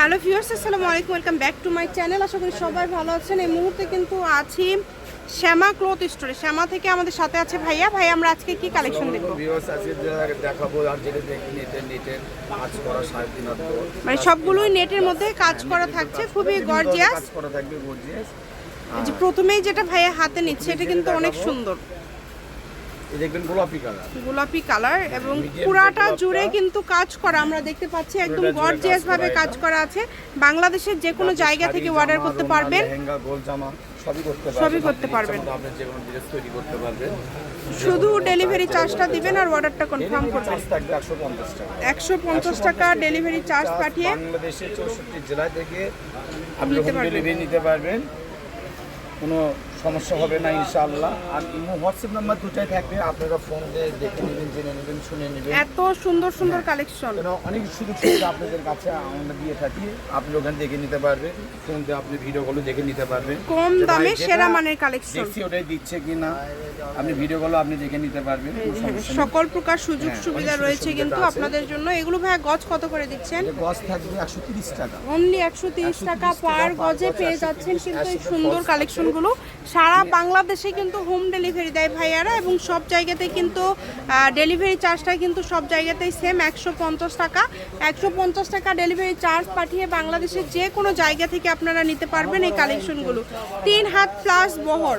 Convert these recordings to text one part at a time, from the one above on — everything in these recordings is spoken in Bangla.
হ্যালো ভিউয়ার্স আসসালামু আলাইকুম welcome back to my channel. আশা করি সবাই ভালো আছেন। এই মুহূর্তে কিন্তু আছি শ্যামা ক্লথ স্টোরে। শ্যামা থেকে আমাদের সাথে আছে ভাইয়া। ভাই আমরা আজকে কি কালেকশন দেখব? ভিউয়ার্স আজকে দেখাবো আর যেটা দেখি নেটের নেটের কাজ করা সাড়ে তিন হাত করে। মানে সবগুলোই নেটের মধ্যে কাজ করা থাকছে খুবই গর্জিয়াস কাজ করা থাকবে গর্জিয়াস যে প্রথমেই যেটা ভাইয়া হাতে নিচ্ছে এটা কিন্তু অনেক সুন্দর। দেখবেন গোলাপি কালার। গোলাপি কালার এবং পুরাটা জুড়ে কিন্তু কাজ করা আমরা দেখতে পাচ্ছি একদম গর্জিয়াস ভাবে কাজ করা আছে। বাংলাদেশের যে কোনো জায়গা থেকে অর্ডার করতে পারবেন। গোল জামা সবই করতে পারবেন। সবই করতে পারবেন। আপনি যে কোনো ড্রেস তৈরি করতে পারবেন। শুধু ডেলিভারি চার্জটা দিবেন আর অর্ডারটা কনফার্ম করবেন। একশো পঞ্চাশ টাকা। ডেলিভারি চার্জ পাঠিয়ে বাংলাদেশের চৌষট্টি জেলা থেকে আপনি। ডেলিভারি নিতে পারবেন কোনো সমস্যা হবে না ইনশাআল্লাহ। আর ইমো হোয়াটসঅ্যাপ নাম্বার দুটাই থাকবে আপনারা ফোন দিয়ে দেখে নেবেন জেনে নেবেন শুনে নেবেন। এত সুন্দর সুন্দর কালেকশন অনেক সুযোগ সুবিধা আপনাদের কাছে আমরা দিয়ে থাকি আপনি ওখানে দেখে নিতে পারবেন ফোন দিয়ে আপনি ভিডিওগুলো দেখে নিতে পারবেন। কম দামে সেরা মানের কালেকশন দেখছি ওটাই দিচ্ছে কি না আপনি ভিডিওগুলো আপনি দেখে নিতে পারবেন। সকল প্রকার সুযোগ হ্যাঁ, সুবিধা রয়েছে কিন্তু আপনাদের জন্য। এগুলো ভাইয়া গজ কত করে দিচ্ছেন? গজ থাকবে একশো তিরিশ টাকা। অনলি একশো তিরিশ টাকা 130 পার টাকা পার গজে পেয়ে যাচ্ছেন কিন্তু এই সুন্দর কালেকশনগুলো সারা বাংলাদেশে কিন্তু হোম ডেলিভারি দেয় ভাইয়ারা এবং সব জায়গাতে কিন্তু ডেলিভারি চার্জটা কিন্তু সব জায়গাতেই সেম একশো পঞ্চাশ টাকা। একশো পঞ্চাশ টাকা ডেলিভারি চার্জ পাঠিয়ে বাংলাদেশের যে কোনো জায়গা থেকে আপনারা নিতে পারবেন এই কালেকশনগুলো তিন হাত প্লাস বহর।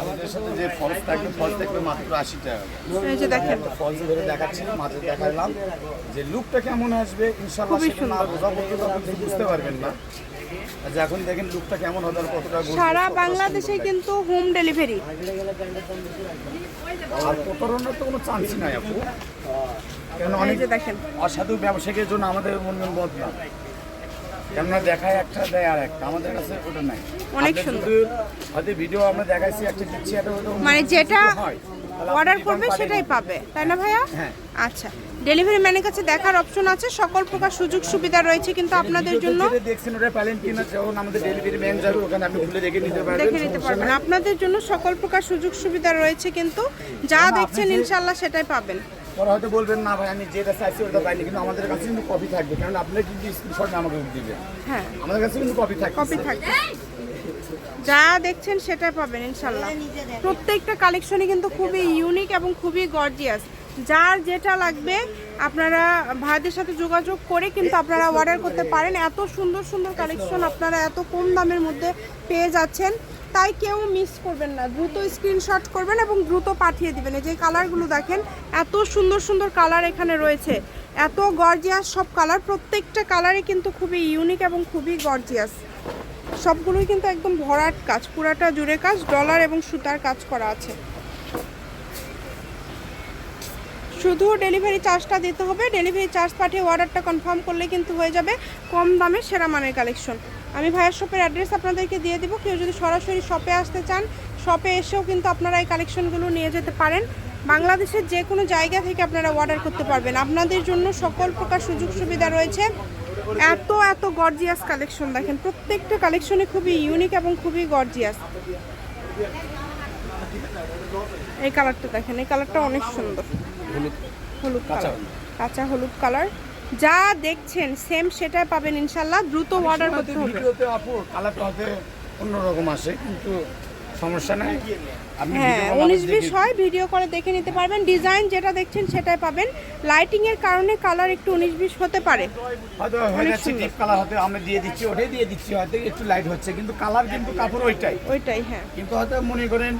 আমাদের সাথে যে ফলস থাকবে ফলস থাকবে মাত্র আশি টাকা এই যে দেখেন। ফলস ধরে দেখাচ্ছি মাঝে দেখালাম যে লুকটা কেমন আসবে ইনশাআল্লাহ সেটা না বোঝা পর্যন্ত আপনি বুঝতে পারবেন না। এখন দেখেন লুকটা কেমন হবে আর কতটা সারা বাংলাদেশে কিন্তু হোম ডেলিভারি আর প্রতারণার তো কোনো চান্সই নাই আপু। কেন এই অনেক দেখেন। অসাধু ব্যবসায়ীর জন্য আমাদের মন মত না কেননা দেখায় একটা দেয় আর একটা। আমাদের কাছে ওটা নাই। অনেক সুন্দর। হয়তো ভিডিও আমরা দেখাইছি একটা দিচ্ছি অন্য মানে যেটা অর্ডার করবে সেটাই পাবে তাই না ভাইয়া? হ্যাঁ। আচ্ছা। ডেলিভারি ম্যানের কাছে দেখার অপশন আছে সকল প্রকার সুযোগ সুবিধা রয়েছে কিন্তু আপনাদের জন্য। দেখছেন ওটা প্যালেন কিনা যখন আমাদের ডেলিভারি ম্যান যাবে ওখানে আপনি খুলে দেখে নিতে পারবেন দেখে নিতে পারবেন। আপনাদের জন্য সকল প্রকার সুযোগ সুবিধা রয়েছে কিন্তু যা দেখছেন ইনশাল্লাহ সেটাই পাবেন। ওরা হয়তো বলবেন না ভাই আমি যেটা চাইছি ওটা পাইনি। কিন্তু আমাদের কাছে কিন্তু কপি থাকবে। কারণ আপনার কিন্তু স্ক্রিনশট আমাকে দিবেন হ্যাঁ। আমাদের কাছে কিন্তু কপি থাকবে। কপি থাকবে। যা দেখছেন সেটাই পাবেন ইনশাল্লাহ। প্রত্যেকটা কালেকশনই কিন্তু খুবই ইউনিক এবং খুবই গর্জিয়াস যার যেটা লাগবে আপনারা ভাইদের সাথে যোগাযোগ করে কিন্তু আপনারা অর্ডার করতে পারেন। এত সুন্দর সুন্দর কালেকশন আপনারা এত কম দামের মধ্যে পেয়ে যাচ্ছেন। তাই কেউ মিস করবেন না। দ্রুত স্ক্রিনশট করবেন এবং দ্রুত পাঠিয়ে দিবেন। এই যে কালারগুলো দেখেন, এত সুন্দর সুন্দর কালার এখানে রয়েছে। এত গর্জিয়াস সব কালার প্রত্যেকটা কালারই কিন্তু খুবই ইউনিক এবং খুবই গর্জিয়াস সবগুলোই কিন্তু একদম ভরাট কাজ। পুরাটা জুড়ে কাজ ডলার এবং সুতার কাজ করা আছে। শুধু ডেলিভারি চার্জটা দিতে হবে। ডেলিভারি চার্জ পাঠিয়ে অর্ডারটা কনফার্ম করলে কিন্তু হয়ে যাবে কম দামে সেরা মানের কালেকশন আমি ভাইয়ের শপের অ্যাড্রেস আপনাদেরকে দিয়ে দিব। কেউ যদি সরাসরি শপে আসতে চান শপে এসেও কিন্তু আপনারা এই কালেকশনগুলো নিয়ে যেতে পারেন। বাংলাদেশের যে কোনো জায়গা থেকে আপনারা অর্ডার করতে পারবেন। আপনাদের জন্য সকল প্রকার সুযোগ সুবিধা রয়েছে। এত এত গর্জিয়াস কালেকশন দেখেন। প্রত্যেকটা কালেকশনে খুবই ইউনিক এবং খুবই গর্জিয়াস এই কালারটা দেখেন, এই কালারটা অনেক সুন্দর। হলুদ হলুদ কাঁচা হলুদ। কালার। যা দেখছেন সেম সেটাই পাবেন ইনশাল্লাহ। দ্রুত অর্ডার করতে হবে। ভিডিওতে আপু কালারটা অন্যরকম আসে কিন্তু সমস্যা নাই। আপনি হ্যাঁ উনিশ বিশ হয় ভিডিও করে দেখে নিতে পারবেন। ডিজাইন যেটা দেখছেন সেটাই পাবেন। লাইটিং এর কারণে কালার একটু উনিশ বিশ হতে পারে। হয়তো হয়ে যাচ্ছে ডিপ কালার হয়তো আমরা দিয়ে দিচ্ছি ওটাই দিয়ে দিচ্ছি হয়তো একটু লাইট হচ্ছে কিন্তু কালার কিন্তু কাপড় ওইটাই। ওইটাই হ্যাঁ। কিন্তু হয়তো মনে করেন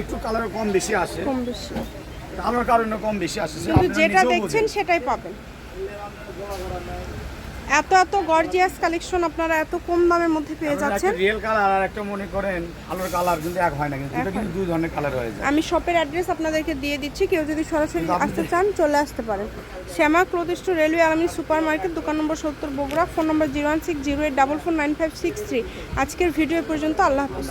একটু কালার কম বেশি আসে। কম বেশি। কালার কারণে কম বেশি আসে কিন্তু যেটা দেখছেন সেটাই পাবেন। এত এত গর্জিয়াস কালেকশন আপনারা এত কম দামের মধ্যে পেয়ে যাচ্ছেন। রিয়েল কালার আর একটা মনে করেন আলোর কালার কিন্তু এক হয় না কিন্তু দুটো কিন্তু দুই ধরনের কালার হয়ে যায়। আমি শপের অ্যাড্রেস আপনাদেরকে দিয়ে দিচ্ছি কেউ যদি সরাসরি আসতে চান চলে আসতে পারেন। শ্যামা ক্লোথ স্টোর রেলওয়ে আলামী সুপার মার্কেট দোকান নম্বর সত্তর Bogura phone number zero one six zero eight double four nine five six three আজকের ভিডিও পর্যন্ত আল্লাহ হাফিজ।